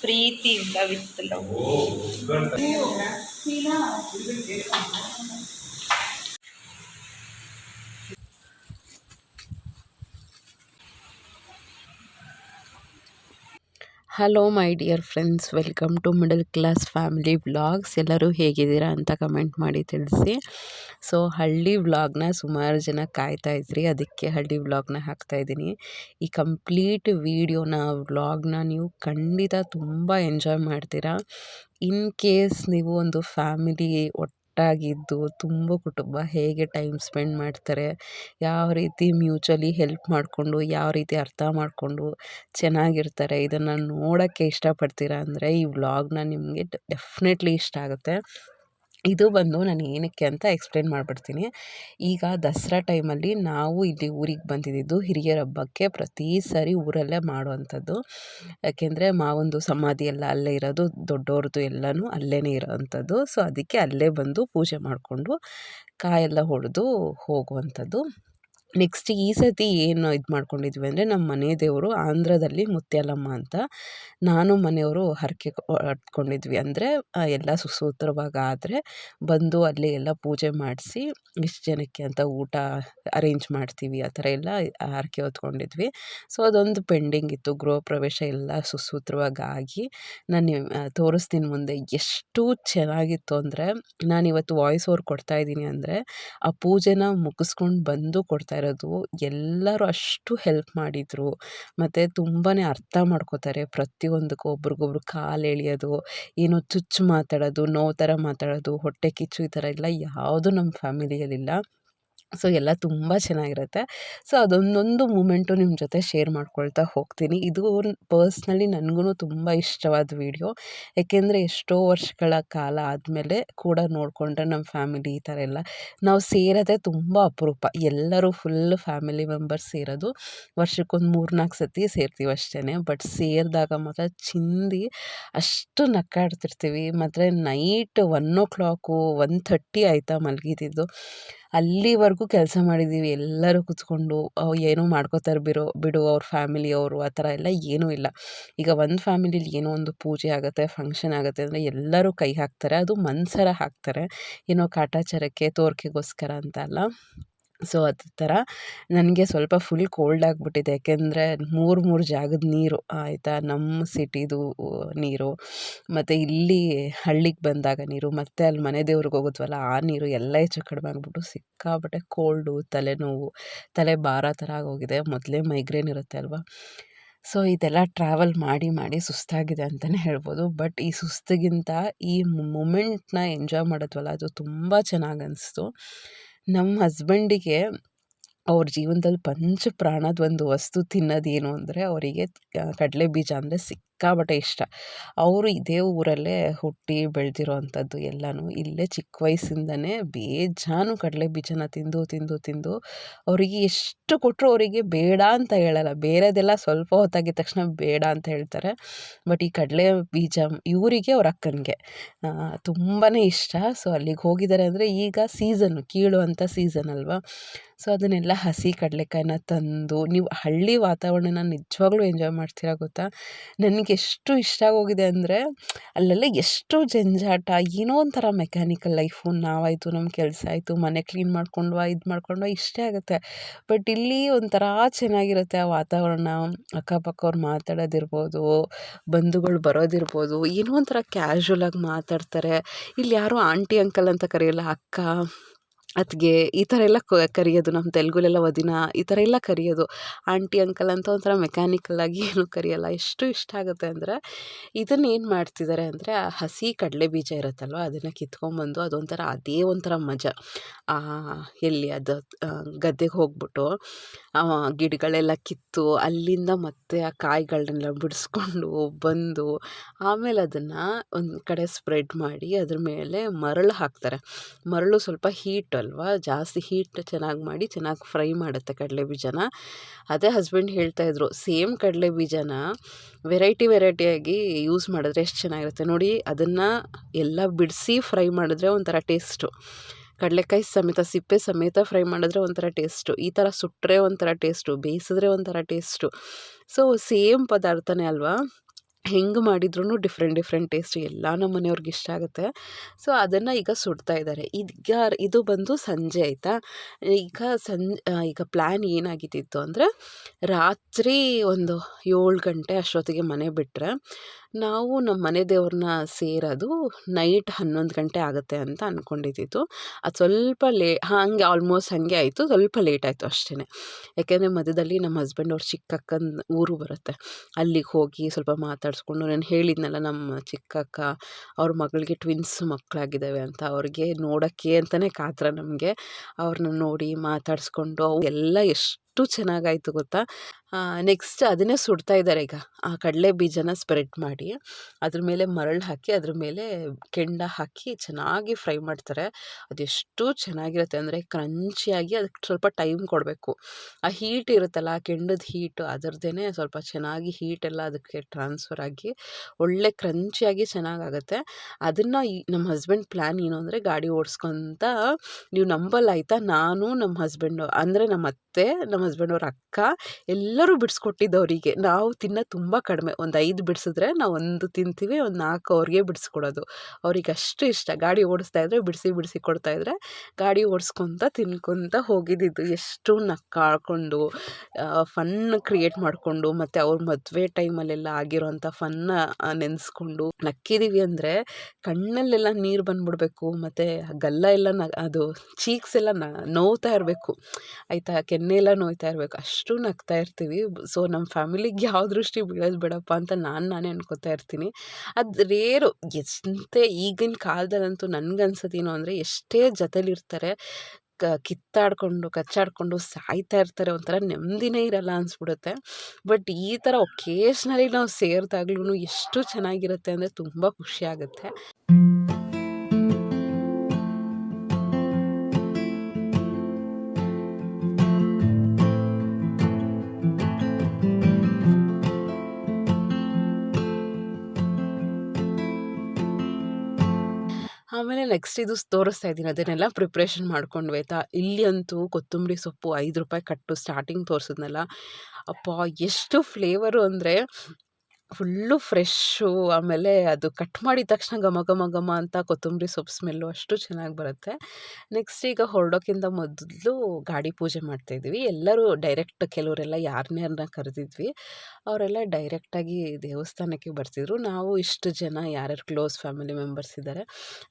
ಪ್ರೀತಿಯಿಂದ with hello my dear friends welcome to middle class family vlogs ಎಲ್ಲರೂ ಹೇಗಿದ್ದೀರಾ ಅಂತ ಕಮೆಂಟ್ ಮಾಡಿ ತಿಳಿಸಿ. ಸೊ ಹಳ್ಳಿ ವ್ಲಾಗ್ನ ಸುಮಾರು ಜನ ಕಾಯ್ತಾ ಇದ್ರಿ. ಅದಕ್ಕೆ ಹಳ್ಳಿ ವ್ಲಾಗ್ನ ಹಾಕ್ತಾಯಿದ್ದೀನಿ ಈ ಕಂಪ್ಲೀಟ್ ವೀಡಿಯೋನ ವ್ಲಾಗ್ನ ನೀವು ಖಂಡಿತ ತುಂಬ ಎಂಜಾಯ್ ಮಾಡ್ತೀರಾ. ಇನ್ ಕೇಸ್ ನೀವು ಒಂದು ಫ್ಯಾಮಿಲಿ ಒಟ್ಟಾಗಿದ್ದು ತುಂಬ ಕುಟುಂಬ ಹೇಗೆ ಟೈಮ್ ಸ್ಪೆಂಡ್ ಮಾಡ್ತಾರೆ, ಯಾವ ರೀತಿ ಮ್ಯೂಚುವಲಿ ಹೆಲ್ಪ್ ಮಾಡಿಕೊಂಡು, ಯಾವ ರೀತಿ ಅರ್ಥ ಮಾಡಿಕೊಂಡು ಚೆನ್ನಾಗಿರ್ತಾರೆ, ಇದನ್ನು ನೋಡೋಕ್ಕೆ ಇಷ್ಟಪಡ್ತೀರಾ ಅಂದರೆ ಈ ವ್ಲಾಗ್ನ ನಿಮಗೆ ಡೆಫಿನೆಟ್ಲಿ ಇಷ್ಟ ಆಗುತ್ತೆ. ಇದು ಬಂದು ನಾನು ಏನಕ್ಕೆ ಅಂತ ಎಕ್ಸ್ಪ್ಲೇನ್ ಮಾಡಿಬಿಡ್ತೀನಿ. ಈಗ ದಸರಾ ಟೈಮಲ್ಲಿ ನಾವು ಇಲ್ಲಿ ಊರಿಗೆ ಬಂದಿದ್ದು ಹಿರಿಯರ ಹಬ್ಬಕ್ಕೆ ಪ್ರತಿ ಸಾರಿ ಊರಲ್ಲೇ ಮಾಡುವಂಥದ್ದು. ಯಾಕೆಂದರೆ ಮಾವಂದು ಸಮಾಧಿ ಎಲ್ಲ ಅಲ್ಲೇ ಇರೋದು ದೊಡ್ಡವ್ರದ್ದು ಎಲ್ಲನೂ ಅಲ್ಲೇ ಇರೋವಂಥದ್ದು. ಸೊ, ಅದಕ್ಕೆ ಅಲ್ಲೇ ಬಂದು ಪೂಜೆ ಮಾಡಿಕೊಂಡು ಕಾಯೆಲ್ಲ ಹೊಡೆದು ಹೋಗುವಂಥದ್ದು. ನೆಕ್ಸ್ಟ್ ಈ ಸತಿ ಏನು ಇದು ಮಾಡ್ಕೊಂಡಿದ್ವಿ ಅಂದರೆ ನಮ್ಮ ಮನೆ ದೇವರು ಆಂಧ್ರದಲ್ಲಿ ಮುತ್ಯಾಲಮ್ಮ ಅಂತ ನಾನು ಮನೆಯವರು ಹರಕೆ ಹೊತ್ಕೊಂಡಿದ್ವಿ ಅಂದರೆ ಎಲ್ಲ ಸುಸೂತ್ರವಾಗಿ ಆದರೆ ಬಂದು ಅಲ್ಲಿ ಎಲ್ಲ ಪೂಜೆ ಮಾಡಿಸಿ ಇಷ್ಟು ಜನಕ್ಕೆ ಅಂತ ಊಟ ಅರೇಂಜ್ ಮಾಡ್ತೀವಿ, ಆ ಥರ ಎಲ್ಲ ಹರಕೆ ಹೊತ್ಕೊಂಡಿದ್ವಿ. ಸೊ ಅದೊಂದು ಪೆಂಡಿಂಗ್ ಇತ್ತು. ಗೃಹ ಪ್ರವೇಶ ಎಲ್ಲ ಸುಸೂತ್ರವಾಗಿ ಆಗಿ ನಾನು ತೋರಿಸ್ತೀನಿ ಮುಂದೆ. ಎಷ್ಟು ಚೆನ್ನಾಗಿತ್ತು ಅಂದರೆ ನಾನಿವತ್ತು ವಾಯ್ಸ್ ಓವರ್ ಕೊಡ್ತಾ ಇದ್ದೀನಿ ಅಂದರೆ ಆ ಪೂಜೆನ ಮುಗಿಸ್ಕೊಂಡು ಬಂದು ಕೊಡ್ತಾ ಇರೋದು, ಎಲ್ಲರೂ ಅಷ್ಟು ಹೆಲ್ಪ್ ಮಾಡಿದರು. ಮತ್ತು ತುಂಬಾ ಅರ್ಥ ಮಾಡ್ಕೋತಾರೆ ಪ್ರತಿಯೊಂದಕ್ಕೂ. ಒಬ್ರಿಗೊಬ್ರು ಕಾಲು ಎಳೆಯೋದು, ಏನು ಚುಚ್ಚು ಮಾತಾಡೋದು, ನೋವು ಥರ ಮಾತಾಡೋದು, ಹೊಟ್ಟೆ ಕಿಚ್ಚು ಈ ಥರ ಎಲ್ಲ ಯಾವುದೂ ನಮ್ಮ ಫ್ಯಾಮಿಲಿಯಲ್ಲಿಲ್ಲ ಸೊ, ಎಲ್ಲ ತುಂಬ ಚೆನ್ನಾಗಿರುತ್ತೆ. ಸೊ, ಅದೊಂದೊಂದು ಮೂಮೆಂಟು ನಿಮ್ಮ ಜೊತೆ ಶೇರ್ ಮಾಡ್ಕೊಳ್ತಾ ಹೋಗ್ತೀನಿ. ಇದು ಪರ್ಸ್ನಲಿ ನನಗೂ ತುಂಬ ಇಷ್ಟವಾದ ವೀಡಿಯೋ. ಏಕೆಂದರೆ ಎಷ್ಟೋ ವರ್ಷಗಳ ಕಾಲ ಆದಮೇಲೆ ಕೂಡ ನೋಡಿಕೊಂಡ್ರೆ ನಮ್ಮ ಫ್ಯಾಮಿಲಿ ಈ ಥರ ಎಲ್ಲ. ನಾವು ಸೇರೋದೇ ತುಂಬ ಅಪರೂಪ. ಎಲ್ಲರೂ ಫುಲ್ ಫ್ಯಾಮಿಲಿ ಮೆಂಬರ್ಸ್ ಸೇರೋದು ವರ್ಷಕ್ಕೊಂದು ಮೂರು ನಾಲ್ಕು ಸತಿ ಸೇರ್ತೀವಿ ಅಷ್ಟೇ ಬಟ್ ಸೇರಿದಾಗ ಮಾತ್ರ ಚಿಂದಿ ಅಷ್ಟು ನಕ್ಕಾಡ್ತಿರ್ತೀವಿ. ಮತ್ತು night one o'clock, one thirty ಆಯಿತಾ ಮಲಗಿದ್ದು ಅಲ್ಲಿವರೆಗೂ ಕೆಲಸ ಮಾಡಿದ್ದೀವಿ ಎಲ್ಲರೂ ಕೂತ್ಕೊಂಡು ಏನೋ ಮಾಡ್ಕೋತಾರೆ ಬಿರೋ ಬಿಡು ಅವ್ರ ಫ್ಯಾಮಿಲಿಯವರು ಆ ಥರ ಎಲ್ಲ ಏನೂ ಇಲ್ಲ. ಈಗ ಒಂದು ಫ್ಯಾಮಿಲಿಲಿ ಏನೋ ಒಂದು ಪೂಜೆ ಆಗುತ್ತೆ, ಫಂಕ್ಷನ್ ಆಗುತ್ತೆ ಅಂದರೆ ಎಲ್ಲರೂ ಕೈ ಹಾಕ್ತಾರೆ. ಅದು ಮನ್ಸರ ಹಾಕ್ತಾರೆ. ಏನೋ ಕಾಟಾಚಾರಕ್ಕೆ, ತೋರಿಕೆಗೋಸ್ಕರ ಅಂತ ಅಲ್ಲ. ಸೊ ಅದ ಥರ ನನಗೆ ಸ್ವಲ್ಪ ಫುಲ್ ಕೋಲ್ಡ್ ಆಗಿಬಿಟ್ಟಿದೆ. ಯಾಕೆಂದರೆ ಮೂರು ಮೂರು ಜಾಗದ ನೀರು, ಆಯಿತಾ? ನಮ್ಮ ಸಿಟಿದು ನೀರು, ಮತ್ತು ಇಲ್ಲಿ ಹಳ್ಳಿಗೆ ಬಂದಾಗ ನೀರು, ಮತ್ತು ಅಲ್ಲಿ ಮನೆ ದೇವ್ರಿಗೆ ಹೋಗುತ್ತವಲ್ಲ ಆ ನೀರು ಎಲ್ಲ ಹೆಚ್ಚು ಕಡಿಮೆ ಆಗಿಬಿಟ್ಟು ಸಿಕ್ಕಾಪಟ್ಟೆ ಕೋಲ್ಡು ತಲೆನೋವು, ತಲೆ ಭಾರ ಥರ ಆಗೋಗಿದೆ. ಮೊದಲೇ ಮೈಗ್ರೇನ್ ಇರುತ್ತೆ ಅಲ್ವಾ? ಸೊ ಇದೆಲ್ಲ ಟ್ರಾವೆಲ್ ಮಾಡಿ ಮಾಡಿ ಸುಸ್ತಾಗಿದೆ ಅಂತಲೇ ಹೇಳ್ಬೋದು. ಬಟ್ ಈ ಸುಸ್ತಿಗಿಂತ ಈ ಮೂಮೆಂಟ್ನ ಎಂಜಾಯ್ ಮಾಡೋದ್ವಲ್ಲ, ಅದು ತುಂಬ ಚೆನ್ನಾಗಿ ಅನಿಸ್ತು. ನಮ್ಮ ಹಸ್ಬೆಂಡಿಗೆ ಅವ್ರ ಜೀವನದಲ್ಲಿ ಪಂಚ ಪ್ರಾಣದ ಒಂದು ವಸ್ತು ತಿನ್ನೋದೇನು ಅಂದರೆ ಅವರಿಗೆ ಕಡಲೆ ಬೀಜ ಅಂದರೆ ಸಿಕ್ಕಾಪಟ್ಟೆ ಇಷ್ಟ. ಅವರು ಇದೇ ಊರಲ್ಲೇ ಹುಟ್ಟಿ ಬೆಳೆದಿರೋ ಅಂಥದ್ದು ಎಲ್ಲನೂ ಇಲ್ಲೇ ಚಿಕ್ಕ ವಯಸ್ಸಿಂದನೇ ಬೇಜಾನು ಕಡಲೆ ಬೀಜನ ತಿಂದು ತಿಂದು ತಿಂದು ಅವರಿಗೆ ಎಷ್ಟು ಕೊಟ್ಟರು ಅವರಿಗೆ ಬೇಡ ಅಂತ ಹೇಳಲ್ಲ. ಬೇರೆದೆಲ್ಲ ಸ್ವಲ್ಪ ಹೊತ್ತಾಗಿದ ತಕ್ಷಣ ಬೇಡ ಅಂತ ಹೇಳ್ತಾರೆ. ಬಟ್ ಈ ಕಡಲೆ ಬೀಜ ಇವರಿಗೆ ಅವ್ರ ಅಕ್ಕನಿಗೆ ತುಂಬಾ ಇಷ್ಟ. ಸೊ ಅಲ್ಲಿಗೆ ಹೋಗಿದ್ದಾರೆ ಅಂದರೆ ಈಗ ಸೀಸನ್ನು ಕೀಳುವಂಥ ಸೀಸನ್ ಅಲ್ವಾ? ಸೊ ಅದನ್ನೆಲ್ಲ ಹಸಿ ಕಡಲೆಕಾಯಿನ ತಂದು, ನೀವು ಹಳ್ಳಿ ವಾತಾವರಣನ ನಿಜವಾಗ್ಲೂ ಎಂಜಾಯ್ ಮಾಡ್ತೀರಾ ಗೊತ್ತಾ? ನನಗೆ ಎಷ್ಟು ಇಷ್ಟ ಆಗೋಗಿದೆ ಅಂದರೆ ಅಲ್ಲೆಲ್ಲ ಎಷ್ಟು ಜಂಜಾಟ, ಏನೋ ಒಂಥರ ಮೆಕ್ಯಾನಿಕಲ್ ಲೈಫು ನಾವಾಯಿತು ನಮ್ಮ ಕೆಲಸ ಆಯಿತು, ಮನೆ ಕ್ಲೀನ್ ಮಾಡ್ಕೊಂಡ್ವಾ, ಇದು ಮಾಡ್ಕೊಂಡ್ವಾ, ಇಷ್ಟೇ ಆಗುತ್ತೆ. ಬಟ್ ಇಲ್ಲಿ ಒಂಥರ ಚೆನ್ನಾಗಿರುತ್ತೆ ಆ ವಾತಾವರಣ. ಅಕ್ಕಪಕ್ಕವ್ರು ಮಾತಾಡೋದಿರ್ಬೋದು, ಬಂಧುಗಳು ಬರೋದಿರ್ಬೋದು, ಏನೋ ಒಂಥರ ಕ್ಯಾಶುವಲಾಗಿ ಮಾತಾಡ್ತಾರೆ. ಇಲ್ಲಿ ಯಾರೂ ಆಂಟಿ ಅಂಕಲ್ ಅಂತ ಕರೆಯಲ್ಲ, ಅಕ್ಕ ಅತ್ತಿಗೆ ಈ ಥರ ಎಲ್ಲ ಕರೆಯೋದು ನಮ್ಮ ತೆಲುಗುಲೆಲ್ಲ ವದಿನ ಈ ಥರ ಎಲ್ಲ ಕರೆಯೋದು. ಆಂಟಿ, ಅಂಕಲ್ ಅಂತ ಒಂಥರ ಮೆಕ್ಯಾನಿಕಲ್ಲಾಗಿ ಏನು ಕರೆಯೋಲ್ಲ. ಎಷ್ಟು ಇಷ್ಟ ಆಗುತ್ತೆ ಅಂದರೆ ಇದನ್ನು ಏನು ಮಾಡ್ತಿದ್ದಾರೆ ಅಂದರೆ ಆ ಹಸಿ ಕಡಲೆ ಬೀಜ ಇರುತ್ತಲ್ವ, ಅದನ್ನು ಕಿತ್ಕೊಂಡ್ಬಂದು ಅದೊಂಥರ ಅದೇ ಒಂಥರ ಮಜಾ. ಎಲ್ಲಿ ಅದು ಗದ್ದೆಗೆ ಹೋಗ್ಬಿಟ್ಟು ಗಿಡಗಳೆಲ್ಲ ಕಿತ್ತು ಅಲ್ಲಿಂದ ಮತ್ತೆ ಆ ಕಾಯಿಗಳನ್ನೆಲ್ಲ ಬಿಡಿಸ್ಕೊಂಡು ಬಂದು ಆಮೇಲೆ ಅದನ್ನು ಒಂದು ಕಡೆ ಸ್ಪ್ರೆಡ್ ಮಾಡಿ ಅದ್ರ ಮೇಲೆ ಮರಳು ಹಾಕ್ತಾರೆ. ಮರಳು ಸ್ವಲ್ಪ ಹೀಟ್ ಅಲ್ವಾ ಜಾಸ್ತಿ ಹೀಟ್ ಚೆನ್ನಾಗಿ ಮಾಡಿ ಚೆನ್ನಾಗಿ ಫ್ರೈ ಮಾಡುತ್ತೆ ಕಡಲೆ ಬೀಜನ ಅದೇ ಹಸ್ಬೆಂಡ್ ಹೇಳ್ತಾಯಿದ್ರು ಸೇಮ್ ಕಡಲೆ ಬೀಜನ ವೆರೈಟಿ ವೆರೈಟಿಯಾಗಿ ಯೂಸ್ ಮಾಡಿದ್ರೆ ಎಷ್ಟು ಚೆನ್ನಾಗಿರುತ್ತೆ? ನೋಡಿ, ಅದನ್ನು ಎಲ್ಲ ಬಿಡಿಸಿ ಫ್ರೈ ಮಾಡಿದ್ರೆ ಒಂಥರ ಟೇಸ್ಟು ಕಡಲೆಕಾಯಿ ಸಮೇತ, ಸಿಪ್ಪೆ ಸಮೇತ ಫ್ರೈ ಮಾಡಿದ್ರೆ ಒಂಥರ ಟೇಸ್ಟು ಈ ಥರ ಸುಟ್ಟರೆ ಒಂಥರ ಟೇಸ್ಟು ಬೇಯಿಸಿದ್ರೆ ಒಂಥರ ಟೇಸ್ಟು ಸೊ ಸೇಮ್ ಪದಾರ್ಥನೇ ಅಲ್ವಾ? ಹೆಂಗೆ ಮಾಡಿದ್ರೂ ಡಿಫ್ರೆಂಟ್ ಡಿಫ್ರೆಂಟ್ ಟೇಸ್ಟ್ ಎಲ್ಲ ನಮ್ಮ ಮನೆಯವ್ರಿಗೆ ಇಷ್ಟ ಆಗುತ್ತೆ. ಸೊ, ಅದನ್ನು ಈಗ ಸುಡ್ತಾ ಇದ್ದಾರೆ. ಈಗ ಇದು ಬಂದು ಸಂಜೆ ಆಯಿತಾ? ಈಗ ಸಂ ಈಗ ಪ್ಲ್ಯಾನ್ ಏನಾಗಿದ್ದಿತ್ತು ಅಂದರೆ, ರಾತ್ರಿ ಒಂದು ಏಳು ಗಂಟೆ ಅಷ್ಟೊತ್ತಿಗೆ ಮನೆ ಬಿಟ್ಟರೆ ನಾವು ನಮ್ಮ ಮನೆ ದೇವ್ರನ್ನ ಸೇರೋದು ನೈಟ್ ಹನ್ನೊಂದು ಗಂಟೆ ಆಗುತ್ತೆ ಅಂತ ಅಂದ್ಕೊಂಡಿದ್ದಿದ್ದು ಅದು ಸ್ವಲ್ಪ ಲೇ, ಹಾಗೆ ಆಲ್ಮೋಸ್ಟ್ ಹಾಗೆ ಆಯಿತು, ಸ್ವಲ್ಪ ಲೇಟ್ ಆಯಿತು ಅಷ್ಟೇ ಯಾಕೆಂದರೆ ಮಧ್ಯದಲ್ಲಿ ನಮ್ಮ ಹಸ್ಬೆಂಡ್ ಅವ್ರ ಚಿಕ್ಕಕ್ಕನ ಊರು ಬರುತ್ತೆ. ಅಲ್ಲಿಗೆ ಹೋಗಿ ಸ್ವಲ್ಪ ಮಾತಾಡಿಸ್ಕೊಂಡು ನಾನು ಹೇಳಿದ್ನಲ್ಲ ನಮ್ಮ ಚಿಕ್ಕಕ್ಕ, ಅವ್ರ ಮಗಳಿಗೆ ಟ್ವಿನ್ಸ್ ಮಕ್ಕಳಾಗಿದ್ದಾವೆ ಅಂತ, ಅವ್ರಿಗೆ ನೋಡೋಕ್ಕೆ ಅಂತಲೇ ಕಾತ್ರ ನಮಗೆ. ಅವ್ರನ್ನ ನೋಡಿ ಮಾತಾಡಿಸ್ಕೊಂಡು ಅವು ಎಲ್ಲ ಎಷ್ಟು ಚೆನ್ನಾಗಾಯ್ತು ಗೊತ್ತಾ? ನೆಕ್ಸ್ಟ್ ಅದನ್ನೇ ಸುಡ್ತಾ ಇದ್ದಾರೆ ಈಗ. ಆ ಕಡಲೆ ಬೀಜನ ಸ್ಪ್ರೆಡ್ ಮಾಡಿ, ಅದ್ರ ಮೇಲೆ ಮರಳು ಹಾಕಿ, ಅದ್ರ ಮೇಲೆ ಕೆಂಡ ಹಾಕಿ ಚೆನ್ನಾಗಿ ಫ್ರೈ ಮಾಡ್ತಾರೆ. ಅದೆಷ್ಟು ಚೆನ್ನಾಗಿರುತ್ತೆ ಅಂದರೆ ಕ್ರಂಚಿಯಾಗಿ ಅದಕ್ಕೆ ಸ್ವಲ್ಪ ಟೈಮ್ ಕೊಡಬೇಕು. ಆ ಹೀಟ್ ಇರುತ್ತಲ್ಲ, ಆ ಕೆಂಡದ ಹೀಟು ಅದರದ್ದೇ ಸ್ವಲ್ಪ ಚೆನ್ನಾಗಿ ಹೀಟೆಲ್ಲ ಅದಕ್ಕೆ ಟ್ರಾನ್ಸ್ಫರ್ ಆಗಿ ಒಳ್ಳೆ ಕ್ರಂಚಿಯಾಗಿ ಚೆನ್ನಾಗಾಗುತ್ತೆ. ಅದನ್ನು ಈ ನಮ್ಮ ಹಸ್ಬೆಂಡ್ ಪ್ಲ್ಯಾನ್ ಏನು ಅಂದರೆ ಗಾಡಿ ಓಡಿಸ್ಕೊತ, ನೀವು ನಂಬಲ್ಲ ನಾನು ನಮ್ಮ ಹಸ್ಬೆಂಡು ಅಂದರೆ ನಮ್ಮ ಅತ್ತೆ ನಮ್ಮ ಹಸ್ಬೆಂಡ್ ಅವ್ರ ಅಕ್ಕ ಎಲ್ಲರೂ ಬಿಡಿಸ್ಕೊಟ್ಟಿದ್ದು ಅವರಿಗೆ. ನಾವು ತಿನ್ನೋ ತುಂಬ ಕಡಿಮೆ. ಒಂದು ಐದು ಬಿಡಿಸಿದ್ರೆ ನಾವು ಒಂದು ತಿಂತೀವಿ, ಒಂದು ನಾಲ್ಕು ಅವ್ರಿಗೆ ಬಿಡಿಸ್ಕೊಡೋದು. ಅವ್ರಿಗೆ ಅಷ್ಟು ಇಷ್ಟ. ಗಾಡಿ ಓಡಿಸ್ತಾ ಇದ್ದರೆ ಬಿಡಿಸಿ ಬಿಡಿಸಿ ಇದ್ದರೆ ಗಾಡಿ ಓಡಿಸ್ಕೊತ, ತಿನ್ಕೊತ ಹೋಗಿದ್ದಿದ್ದು. ಎಷ್ಟು ನಕ್ಕಾಳ್ಕೊಂಡು ಫನ್ ಕ್ರಿಯೇಟ್ ಮಾಡಿಕೊಂಡು, ಮತ್ತು ಅವ್ರ ಮದುವೆ ಟೈಮಲ್ಲೆಲ್ಲ ಆಗಿರೋಂಥ ಫನ್ನ ನೆನೆಸ್ಕೊಂಡು ನಕ್ಕಿದ್ದೀವಿ ಅಂದರೆ ಕಣ್ಣಲ್ಲೆಲ್ಲ ನೀರು ಬಂದ್ಬಿಡ್ಬೇಕು, ಮತ್ತು ಗಲ್ಲ ಎಲ್ಲ ನ, ಅದು ಚೀಕ್ಸ್ ಎಲ್ಲ ನೋವ್ತಾ ಇರಬೇಕು. ಆಯಿತಾ? ಕೆನ್ನೆ ಎಲ್ಲ ನೋಯ್ತಾ ಇರಬೇಕು. ಅಷ್ಟು ನಗ್ತಾ ಇರ್ತೀವಿ. ಸೊ ನಮ್ಮ ಫ್ಯಾಮಿಲಿಗೆ ಯಾವ ದೃಷ್ಟಿ ಬೀಳೋದು ಬೇಡಪ್ಪ ಅಂತ ನಾನು ನಾನೇ ಅನ್ಕೋತಾ ಇರ್ತೀನಿ. ಅದು ರೇರು ಎಷ್ಟೇ ಈಗಿನ ಕಾಲದಲ್ಲಂತೂ ನನಗನ್ಸೋದೇನು ಅಂದರೆ ಎಷ್ಟೇ ಜೊತೆಲಿರ್ತಾರೆ, ಕ ಕಿತ್ತಾಡಿಕೊಂಡು, ಕಚ್ಚಾಡಿಕೊಂಡು, ಸಾಯ್ತಾ ಇರ್ತಾರೆ ಒಂಥರ ನೆಮ್ಮದಿನೇ ಇರಲ್ಲ ಅನಿಸ್ಬಿಡುತ್ತೆ. ಬಟ್ ಈ ಥರ ಒಕೇಶ್ನಲಿ ನಾವು ಸೇರಿದಾಗ್ಲೂ ಎಷ್ಟು ಚೆನ್ನಾಗಿರುತ್ತೆ ಅಂದರೆ ತುಂಬ ಖುಷಿಯಾಗುತ್ತೆ ನೆಕ್ಸ್ಟ್ ಇದು ತೋರಿಸ್ತಾ ಇದ್ದೀನಿ. ಅದನ್ನೆಲ್ಲ ಪ್ರಿಪ್ರೇಷನ್ ಮಾಡ್ಕೊಂಡು ಆಯಿತಾ? ಇಲ್ಲಿ ಅಂತೂ ಕೊತ್ತಂಬರಿ ಸೊಪ್ಪು ಐದು ರೂಪಾಯಿ ಕಟ್ಟು ಸ್ಟಾರ್ಟಿಂಗ್ ತೋರಿಸಿದ್ನಲ್ಲ. ಅಪ್ಪ, ಎಷ್ಟು ಫ್ಲೇವರು ಅಂದರೆ ಫುಲ್ಲು ಫ್ರೆಶ್ಶು, ಆಮೇಲೆ ಅದು ಕಟ್ ಮಾಡಿದ ತಕ್ಷಣ ಘಮ ಘಮ ಘಮ ಅಂತ ಕೊತ್ತಂಬರಿ ಸೊಪ್ಪು ಸ್ಮೆಲ್ಲು ಅಷ್ಟು ಚೆನ್ನಾಗಿ ಬರುತ್ತೆ. ನೆಕ್ಸ್ಟ್ ಈಗ ಹೊರಡೋಕ್ಕಿಂತ ಮೊದಲು ಗಾಡಿ ಪೂಜೆ ಮಾಡ್ತಾಯಿದ್ವಿ ಎಲ್ಲರೂ ಡೈರೆಕ್ಟ್ ಕೆಲವರೆಲ್ಲ ಯಾರನ್ನ ಕರೆದಿದ್ವಿ. ಅವರೆಲ್ಲ ಡೈರೆಕ್ಟಾಗಿ ದೇವಸ್ಥಾನಕ್ಕೆ ಬರ್ತಿದ್ರು. ನಾವು ಇಷ್ಟು ಜನ ಯಾರ್ಯಾರು ಕ್ಲೋಸ್ ಫ್ಯಾಮಿಲಿ ಮೆಂಬರ್ಸ್ ಇದ್ದಾರೆ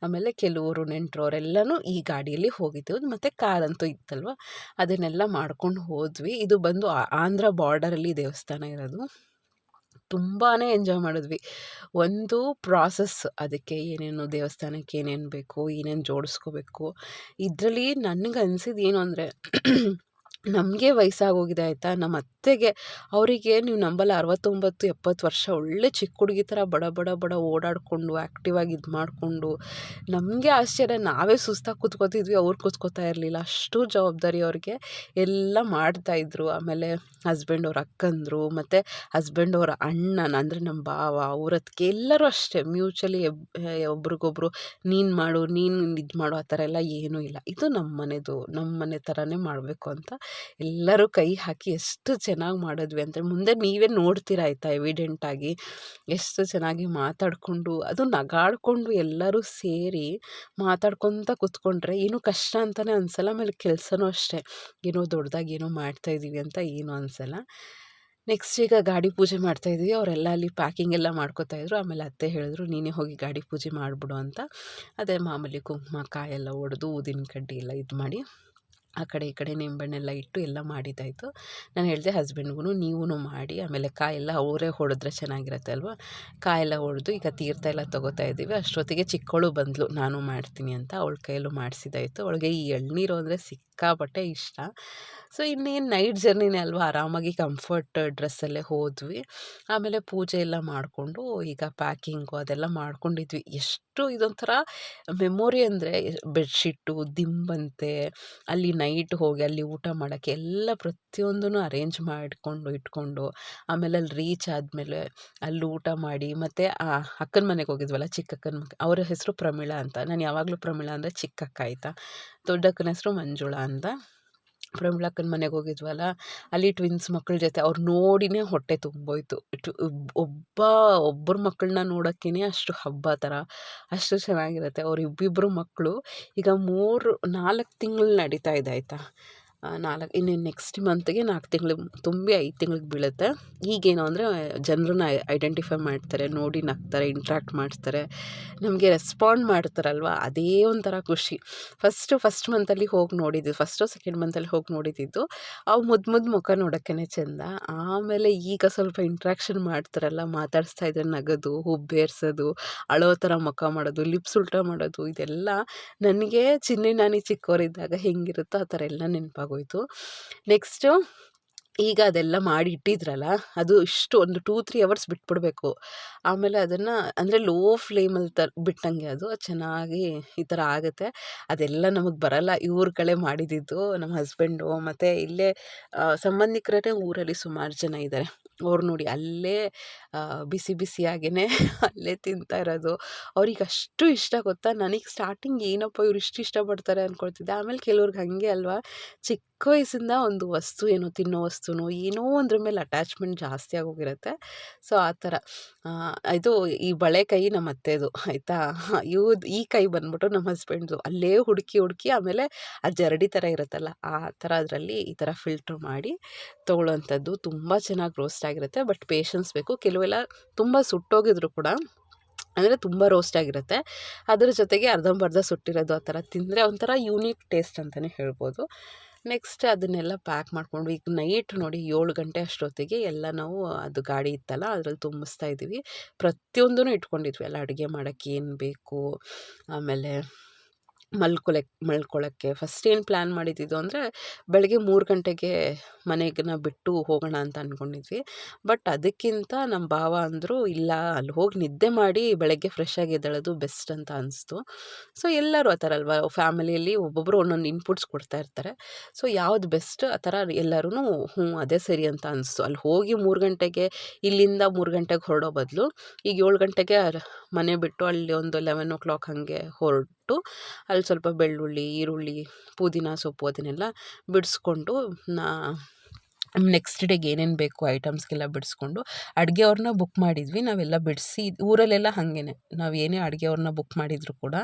ಆಮೇಲೆ ಕೆಲವರು ನೆಂಟರು ಅವರೆಲ್ಲನೂ ಈ ಗಾಡಿಯಲ್ಲಿ ಹೋಗಿದ್ದೆವು ಮತ್ತು ಕಾರಂತೂ ಇತ್ತಲ್ವ? ಅದನ್ನೆಲ್ಲ ಮಾಡ್ಕೊಂಡು ಹೋದ್ವಿ. ಇದು ಬಂದು ಆಂಧ್ರ ಬಾರ್ಡರಲ್ಲಿ ದೇವಸ್ಥಾನ ಇರೋದು. ತುಂಬಾ ಎಂಜಾಯ್ ಮಾಡಿದ್ವಿ. ಒಂದು ಪ್ರಾಸೆಸ್ ಅದಕ್ಕೆ ಏನೇನು ದೇವಸ್ಥಾನಕ್ಕೆ ಏನೇನು ಬೇಕು, ಏನೇನು ಜೋಡಿಸ್ಕೋಬೇಕು, ಇದರಲ್ಲಿ ನನಗೆ ಅನ್ಸಿದ್ದು ಏನು ಅಂದರೆ ನಮಗೆ ವಯಸ್ಸಾಗೋಗಿದೆ ಆಯಿತಾ? ನಮ್ಮ ಅತ್ತೆಗೆ ಅವರಿಗೆ ನೀವು ನಂಬಲ್ಲ ಅರವತ್ತೊಂಬತ್ತು, ಎಪ್ಪತ್ತು ವರ್ಷ ಒಳ್ಳೆ ಚಿಕ್ಕ ಹುಡುಗಿ ಥರ ಬಡ ಬಡ ಬಡ ಓಡಾಡಿಕೊಂಡು ಆ್ಯಕ್ಟಿವಾಗಿ ಇದು ಮಾಡಿಕೊಂಡು ನಮಗೆ ಆಶ್ಚರ್ಯ. ನಾವೇ ಸುಸ್ತಾಗಿ ಕೂತ್ಕೋತಿದ್ವಿ, ಅವ್ರು ಕೂತ್ಕೋತಾ ಇರಲಿಲ್ಲ. ಅಷ್ಟು ಜವಾಬ್ದಾರಿ ಅವ್ರಿಗೆ. ಎಲ್ಲ ಮಾಡ್ತಾಯಿದ್ರು ಆಮೇಲೆ ಹಸ್ಬೆಂಡ್ ಅವ್ರ ಅಕ್ಕಂದರು, ಮತ್ತು ಹಸ್ಬೆಂಡ್ ಅವರ ಅಣ್ಣನ, ಅಂದರೆ ನಮ್ಮ ಭಾವ ಅವ್ರತ್ಗೆ ಎಲ್ಲರೂ ಅಷ್ಟೇ. ಮ್ಯೂಚುವಲಿ ಒಬ್ರಿಗೊಬ್ರು ನೀನು ಮಾಡು, ನೀನು ಇದು ಮಾಡು, ಆ ಥರ ಎಲ್ಲ ಏನೂ ಇಲ್ಲ. ಇದು ನಮ್ಮ ಮನೆದು ನಮ್ಮ ಮನೆ ಥರನೇ ಮಾಡಬೇಕು ಅಂತ ಎಲ್ಲರೂ ಕೈ ಹಾಕಿ ಎಷ್ಟು ಚೆನ್ನಾಗಿ ಮಾಡಿದ್ವಿ ಅಂತ ಮುಂದೆ ನೀವೇ ನೋಡ್ತೀರ ಆಯಿತಾ ಎವಿಡೆಂಟಾಗಿ ಎಷ್ಟು ಚೆನ್ನಾಗಿ ಮಾತಾಡಿಕೊಂಡು, ಅದು ನಗಾಡಿಕೊಂಡು ಎಲ್ಲರೂ ಸೇರಿ ಮಾತಾಡ್ಕೊತ ಕೂತ್ಕೊಂಡ್ರೆ ಏನು ಕಷ್ಟ ಅಂತಲೇ ಅನ್ಸಲ್ಲ, ಆಮೇಲೆ ಕೆಲಸನೂ ಅಷ್ಟೇ. ಏನೋ ದೊಡ್ಡದಾಗಿ ಏನೋ ಮಾಡ್ತಾಯಿದ್ದೀವಿ ಅಂತ ಏನೂ ಅನಿಸಲ್ಲ. ನೆಕ್ಸ್ಟ್ ಈಗ ಗಾಡಿ ಪೂಜೆ ಮಾಡ್ತಾಯಿದ್ವಿ ಅವರೆಲ್ಲ ಅಲ್ಲಿ ಪ್ಯಾಕಿಂಗ್ ಎಲ್ಲ ಮಾಡ್ಕೋತಾಯಿದ್ರು ಆಮೇಲೆ ಅತ್ತೆ ಹೇಳಿದ್ರು, ನೀನೇ ಹೋಗಿ ಗಾಡಿ ಪೂಜೆ ಮಾಡಿಬಿಡು ಅಂತ. ಅದೇ ಮಾಮೂಲಿ ಕುಂಕುಮ, ಕಾಯೆಲ್ಲ ಒಡೆದು, ಊದಿನ ಕಡ್ಡಿ ಎಲ್ಲ ಇದು ಮಾಡಿ ಆ ಕಡೆ ಈ ಕಡೆ ನಿಂಬೆಹಣ್ಣೆಲ್ಲ ಇಟ್ಟು ಎಲ್ಲ ಮಾಡಿದ್ದಾಯಿತು. ನಾನು ಹೇಳಿದೆ ಹಸ್ಬೆಂಡ್ಗೂ ನೀವೂ ಮಾಡಿ, ಆಮೇಲೆ ಕಾಯೆಲ್ಲ ಅವರೇ ಹೊಡೆದ್ರೆ ಚೆನ್ನಾಗಿರುತ್ತೆ ಅಲ್ವಾ? ಕಾಯೆಲ್ಲ ಹೊಡೆದು ಈಗ ತೀರ್ಥ ಎಲ್ಲ ತೊಗೋತಾ ಇದ್ದೀವಿ. ಅಷ್ಟೊತ್ತಿಗೆ ಚಿಕ್ಕವಳು ಬಂದಳು ನಾನು ಮಾಡ್ತೀನಿ ಅಂತ ಅವಳ ಕೈಯಲ್ಲೂ ಮಾಡಿಸಿದಾಯಿತು ಅವಳಿಗೆ ಈ ಎಳ್ನೀರು ಅಂದರೆ ಸಿಕ್ಕಾಪಟ್ಟೆ ಇಷ್ಟ. ಸೊ, ಇನ್ನೇನು ನೈಟ್ ಜರ್ನಿನೇ ಅಲ್ವಾ, ಆರಾಮಾಗಿ ಕಂಫರ್ಟ್ ಡ್ರೆಸ್ಸಲ್ಲೇ ಹೋದ್ವಿ. ಆಮೇಲೆ ಪೂಜೆ ಎಲ್ಲ ಮಾಡಿಕೊಂಡು, ಈಗ ಪ್ಯಾಕಿಂಗು ಅದೆಲ್ಲ ಮಾಡ್ಕೊಂಡಿದ್ವಿ. ಎಷ್ಟು ಇದೊಂಥರ ಮೆಮೊರಿ ಅಂದರೆ, ಬೆಡ್ಶೀಟು, ದಿಂಬಂತೆ, ಅಲ್ಲಿ ನೈಟ್ ಹೋಗಿ ಅಲ್ಲಿ ಊಟ ಮಾಡೋಕ್ಕೆ ಎಲ್ಲ ಪ್ರತಿಯೊಂದೂ ಅರೇಂಜ್ ಮಾಡಿಕೊಂಡು, ಇಟ್ಕೊಂಡು, ಆಮೇಲೆ ಅಲ್ಲಿ ರೀಚ್ ಆದಮೇಲೆ ಅಲ್ಲಿ ಊಟ ಮಾಡಿ, ಮತ್ತು ಆ ಅಕ್ಕನ ಮನೆಗೆ ಹೋಗಿದ್ವಲ್ಲ ಚಿಕ್ಕಕ್ಕನ ಅವರ ಹೆಸರು ಪ್ರಮೀಳಾ ಅಂತ. ನಾನು ಯಾವಾಗಲೂ ಪ್ರಮೀಳಾ ಅಂದರೆ ಚಿಕ್ಕಕ್ಕ ಆಯಿತಾ? ದೊಡ್ಡಕ್ಕನ ಹೆಸರು ಮಂಜುಳಾ ಅಂತ. ಪ್ರಮಿಳಕ್ಕನ ಮನೆಗೆ ಹೋಗಿದ್ವಲ್ಲ, ಅಲ್ಲಿ ಟ್ವಿನ್ಸ್ ಮಕ್ಕಳ ಜೊತೆ ಅವ್ರು ನೋಡಿನೇ ಹೊಟ್ಟೆ ತುಂಬೋಯ್ತು. ಒಬ್ಬ, ಒಬ್ಬರ ಮಕ್ಕಳನ್ನ ನೋಡೋಕ್ಕೇ ಅಷ್ಟು ಹಬ್ಬ ಥರ, ಅಷ್ಟು ಚೆನ್ನಾಗಿರುತ್ತೆ. ಅವ್ರ ಇಬ್ಬಿಬ್ಬರು ಮಕ್ಕಳು ಈಗ ಮೂರು ನಾಲ್ಕು ತಿಂಗಳು ನಡೀತಾ ಇದೆ ಆಯಿತಾ? ನಾಲ್ಕು, ಇನ್ನು ನೆಕ್ಸ್ಟ್ ಮಂತ್ಗೆ ನಾಲ್ಕು ತಿಂಗಳು, ತುಂಬಿ ಐದು ತಿಂಗ್ಳಿಗೆ ಬೀಳುತ್ತೆ. ಈಗೇನು ಅಂದರೆ ಜನರನ್ನ ಐಡೆಂಟಿಫೈ ಮಾಡ್ತಾರೆ, ನೋಡಿ ನಗ್ತಾರೆ ಇಂಟ್ರ್ಯಾಕ್ಟ್ ಮಾಡ್ತಾರೆ, ನಮಗೆ ರೆಸ್ಪಾಂಡ್ ಮಾಡ್ತಾರಲ್ವ? ಅದೇ ಒಂಥರ ಖುಷಿ. ಫಸ್ಟು ಫಸ್ಟ್ ಮಂತಲ್ಲಿ ಹೋಗಿ ನೋಡಿದ್ದು ಫಸ್ಟು ಸೆಕೆಂಡ್ ಮಂತಲ್ಲಿ ಹೋಗಿ ನೋಡಿದ್ದು, ಅವು ಮುದ್ದು ಮುದ್ದು ಮುಖ ನೋಡೋಕ್ಕೇ ಚೆಂದ. ಆಮೇಲೆ ಈಗ ಸ್ವಲ್ಪ ಇಂಟ್ರ್ಯಾಕ್ಷನ್ ಮಾಡ್ತಾರಲ್ಲ, ಮಾತಾಡಿಸ್ತಾ ಇದ್ರೆ ನಗೋದು ಹುಬ್ಬೇರ್ಸೋದು ಅಳೋ ಥರ ಮುಖ ಮಾಡೋದು ಲಿಪ್ಸ್ ಉಲ್ಟಾ ಮಾಡೋದು, ಇದೆಲ್ಲ ನನಗೆ ಚಿನ್ನಿ ನಾನಿ ಚಿಕ್ಕವರಿದ್ದಾಗ ಹೆಂಗಿರುತ್ತೋ ಆ ಥರ ಎಲ್ಲ ನೆನಪಾಗ ಆಗೋಯ್ತು ನೆಕ್ಸ್ಟು ಈಗ ಅದೆಲ್ಲ ಮಾಡಿ ಇಟ್ಟಿದ್ರಲ್ಲ, ಅದು ಇಷ್ಟು ಒಂದು ಟೂ ತ್ರೀ ಅವರ್ಸ್ ಬಿಟ್ಬಿಡಬೇಕು. ಆಮೇಲೆ ಅದನ್ನು ಅಂದರೆ ಲೋ ಫ್ಲೇಮಲ್ಲಿ ತ ಬಿಟ್ಟಂಗೆ ಅದು ಚೆನ್ನಾಗಿ ಈ ಥರ ಆಗುತ್ತೆ. ಅದೆಲ್ಲ ನಮಗೆ ಬರಲ್ಲ ಇವ್ರ ಕಡೆ ಮಾಡಿದ್ದು, ನಮ್ಮ ಹಸ್ಬೆಂಡು ಮತ್ತು ಇಲ್ಲೇ ಸಂಬಂಧಿಕರೇ ಊರಲ್ಲಿ ಸುಮಾರು ಜನ ಇದ್ದಾರೆ ಅವ್ರು ನೋಡಿ ಅಲ್ಲೇ ಬಿಸಿ ಬಿಸಿಯಾಗೇ ಅಲ್ಲೇ ತಿಂತಾ ಇರೋದು. ಅವ್ರಿಗೆ ಅಷ್ಟು ಇಷ್ಟ ಗೊತ್ತಾ? ನನಗೆ ಸ್ಟಾರ್ಟಿಂಗ್ ಏನಪ್ಪ ಇವ್ರು ಇಷ್ಟು ಇಷ್ಟಪಡ್ತಾರೆ ಅಂದ್ಕೊಳ್ತಿದ್ದೆ ಆಮೇಲೆ ಕೆಲವ್ರಿಗೆ ಹಾಗೆ ಅಲ್ವಾ? ಚಿಕ್ಕ ವಯಸ್ಸಿಂದ ಒಂದು ವಸ್ತು ಏನೋ ತಿನ್ನೋ ವಸ್ತುನೋ ಏನೋ ಒಂದ್ರ ಮೇಲೆ ಅಟ್ಯಾಚ್ಮೆಂಟ್ ಜಾಸ್ತಿ ಆಗೋಗಿರುತ್ತೆ. ಸೊ ಆ ಥರ. ಇದು ಈ ಬಳೆ ಕೈ ನಮ್ಮ ಅತ್ತೆದು, ಆಯಿತಾ? ಇವು ಈ ಕೈ ಬಂದ್ಬಿಟ್ಟು ನಮ್ಮ ಹಸ್ಬೆಂಡ್ದು ಅಲ್ಲೇ ಹುಡುಕಿ ಹುಡುಕಿ ಆಮೇಲೆ ಆ ಜರಡಿ ಥರ ಇರುತ್ತಲ್ಲ, ಆ ಥರ ಅದರಲ್ಲಿ ಈ ಥರ ಫಿಲ್ಟ್ರ್ ಮಾಡಿ ತೊಗೊಳ್ಳೋಂಥದ್ದು ತುಂಬ ಚೆನ್ನಾಗಿ ರೋಸ್ಟ್ ಆಗಿರುತ್ತೆ. ಬಟ್ ಪೇಷನ್ಸ್ ಬೇಕು. ಕೆಲವೆಲ್ಲ ತುಂಬ ಸುಟ್ಟೋಗಿದ್ರು ಕೂಡ ಅಂದರೆ ತುಂಬ ರೋಸ್ಟ್ ಆಗಿರುತ್ತೆ. ಅದರ ಜೊತೆಗೆ ಅರ್ಧಂಬರ್ಧ ಸುಟ್ಟಿರೋದು ಆ ಥರ ತಿಂದರೆ ಒಂಥರ ಯೂನಿಕ್ ಟೇಸ್ಟ್ ಅಂತಲೇ ಹೇಳ್ಬೋದು. ನೆಕ್ಸ್ಟ್ ಅದನ್ನೆಲ್ಲ ಪ್ಯಾಕ್ ಮಾಡಿಕೊಂಡು, ಈಗ ನೈಟ್ ನೋಡಿ ಏಳು ಗಂಟೆ ಅಷ್ಟೊತ್ತಿಗೆ ಎಲ್ಲ ನಾವು ಅದು ಗಾಡಿ ಇತ್ತಲ್ಲ, ಅದ್ರಲ್ಲಿ ತುಂಬಿಸ್ತಾ ಇದ್ದೀವಿ. ಪ್ರತಿಯೊಂದೂ ಇಟ್ಕೊಂಡಿದ್ವಿ. ಎಲ್ಲ ಅಡುಗೆ ಮಾಡೋಕ್ಕೆ ಏನು ಬೇಕು, ಆಮೇಲೆ ಮಲ್ಕೊಳಕ್ಕೆ ಮಲ್ಕೊಳ್ಳೋಕ್ಕೆ ಫಸ್ಟ್ ಏನು ಪ್ಲ್ಯಾನ್ ಮಾಡಿದ್ದಿದ್ದು ಅಂದರೆ ಬೆಳಗ್ಗೆ ಮೂರು ಗಂಟೆಗೆ ಮನೆಗನ್ನ ಬಿಟ್ಟು ಹೋಗೋಣ ಅಂತ ಅಂದ್ಕೊಂಡಿದ್ವಿ ಬಟ್ ಅದಕ್ಕಿಂತ ನಮ್ಮ ಭಾವ ಅಂದರು, ಇಲ್ಲ, ಅಲ್ಲಿ ಹೋಗಿ ನಿದ್ದೆ ಮಾಡಿ ಬೆಳಗ್ಗೆ ಫ್ರೆಶ್ ಆಗಿ ಎದ್ದೇಳೋದು ಬೆಸ್ಟ್ ಅಂತ ಅನಿಸ್ತು. ಸೊ ಎಲ್ಲರೂ ಆ ಥರ ಅಲ್ವಾ ಫ್ಯಾಮಿಲಿಯಲ್ಲಿ ಒಬ್ಬೊಬ್ಬರು ಒಂದೊಂದು ಇನ್ಪುಟ್ಸ್ ಕೊಡ್ತಾ ಇರ್ತಾರೆ. ಸೊ ಯಾವ್ದು ಬೆಸ್ಟ್ ಆ ಥರ ಎಲ್ಲರೂ ಹ್ಞೂ, ಅದೇ ಸರಿ ಅಂತ ಅನಿಸ್ತು. ಅಲ್ಲಿ ಹೋಗಿ ಮೂರು ಗಂಟೆಗೆ, ಇಲ್ಲಿಂದ ಮೂರು ಗಂಟೆಗೆ ಹೊರಡೋ ಬದಲು ಈಗ ಏಳು ಗಂಟೆಗೆ ಮನೆ ಬಿಟ್ಟು ಅಲ್ಲಿ ಒಂದು ಲೆವೆನ್ ಓ ಕ್ಲಾಕ್ ಹಾಗೆ ಹೊರಟು ಅಲ್ಲಿ ಸ್ವಲ್ಪ ಬೆಳ್ಳುಳ್ಳಿ ಈರುಳ್ಳಿ ಪುದೀನ ಸೊಪ್ಪು ಅದನ್ನೆಲ್ಲ ಬಿಡಿಸ್ಕೊಂಡು ನಾ ನೆಕ್ಸ್ಟ್ ಡೇಗೆ ಏನೇನು ಬೇಕು ಐಟಮ್ಸ್ಗೆಲ್ಲ ಬಿಡಿಸ್ಕೊಂಡು ಅಡುಗೆ ಅವ್ರನ್ನ ಬುಕ್ ಮಾಡಿದ್ವಿ. ನಾವೆಲ್ಲ ಬಿಡಿಸಿ ಊರಲ್ಲೆಲ್ಲ ಹಾಗೇನೆ. ನಾವು ಏನೇ ಅವ್ರನ್ನ ಬುಕ್ ಮಾಡಿದರೂ ಕೂಡ